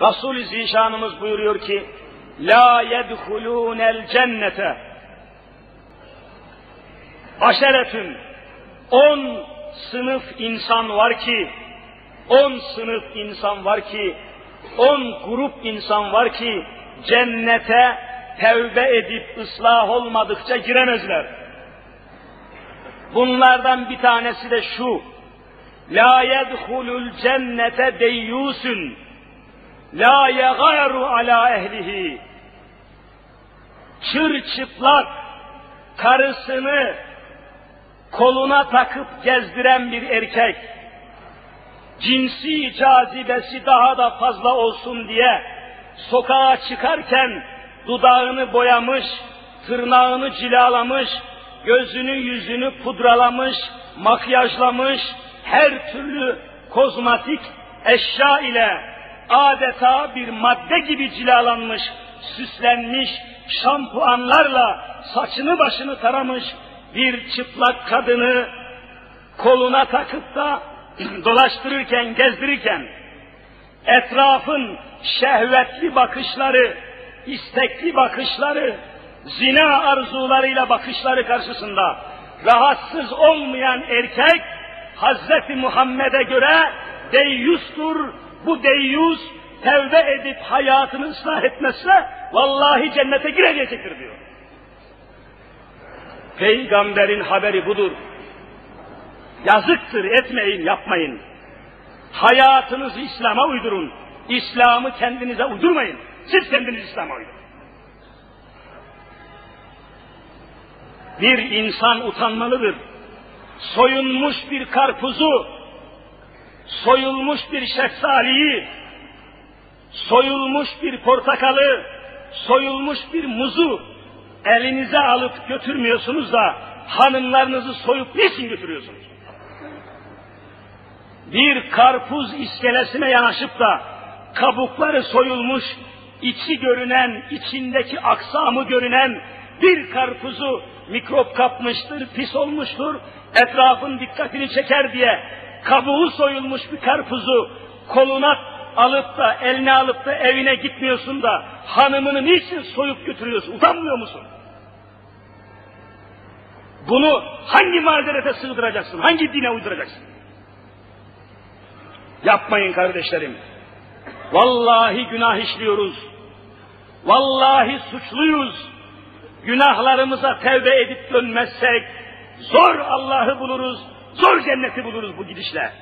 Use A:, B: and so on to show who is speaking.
A: Resul-i Zişanımız buyuruyor ki, La yedhulûnel cennete aşeretün on sınıf insan var ki on sınıf insan var ki on grup insan var ki cennete tevbe edip ıslah olmadıkça giremezler. Bunlardan bir tanesi de şu. La yedhulul cennete deyyusun la yagaru ala ehlihi. Çır çıplak karısını koluna takıp gezdiren bir erkek, cinsi cazibesi daha da fazla olsun diye sokağa çıkarken dudağını boyamış, tırnağını cilalamış, gözünü yüzünü pudralamış, makyajlamış, her türlü kozmatik eşya ile adeta bir madde gibi cilalanmış, süslenmiş, şampuanlarla saçını başını taramış bir çıplak kadını koluna takıp da dolaştırırken, gezdirirken etrafın şehvetli bakışları, istekli bakışları, zina arzularıyla bakışları karşısında rahatsız olmayan erkek Hazreti Muhammed'e göre deyyustur. Bu deyyus tevbe edip hayatını ıslah etmezse vallahi cennete girecektir diyor. Peygamberin haberi budur. Yazıktır etmeyin, yapmayın. Hayatınızı İslam'a uydurun. İslam'ı kendinize uydurmayın. Siz kendiniz İslam'a uydurun. Bir insan utanmalıdır. Soyunmuş bir karpuzu, soyulmuş bir şeftaliyi, soyulmuş bir portakalı, soyulmuş bir muzu elinize alıp götürmüyorsunuz da hanımlarınızı soyup niçin götürüyorsunuz? Bir karpuz iskelesine yanaşıp da kabukları soyulmuş, içi görünen, içindeki aksamı görünen bir karpuzu mikrop kapmıştır, pis olmuştur, etrafın dikkatini çeker diye kabuğu soyulmuş bir karpuzu koluna alıp da eline alıp da evine gitmiyorsun da hanımını niçin soyup götürüyorsun? Utanmıyor musun? Bunu hangi mazerete sığdıracaksın? Hangi dine uyduracaksın? Yapmayın kardeşlerim. Vallahi günah işliyoruz. Vallahi suçluyuz. Günahlarımıza tevbe edip dönmezsek zor Allah'ı buluruz, zor cenneti buluruz bu gidişle.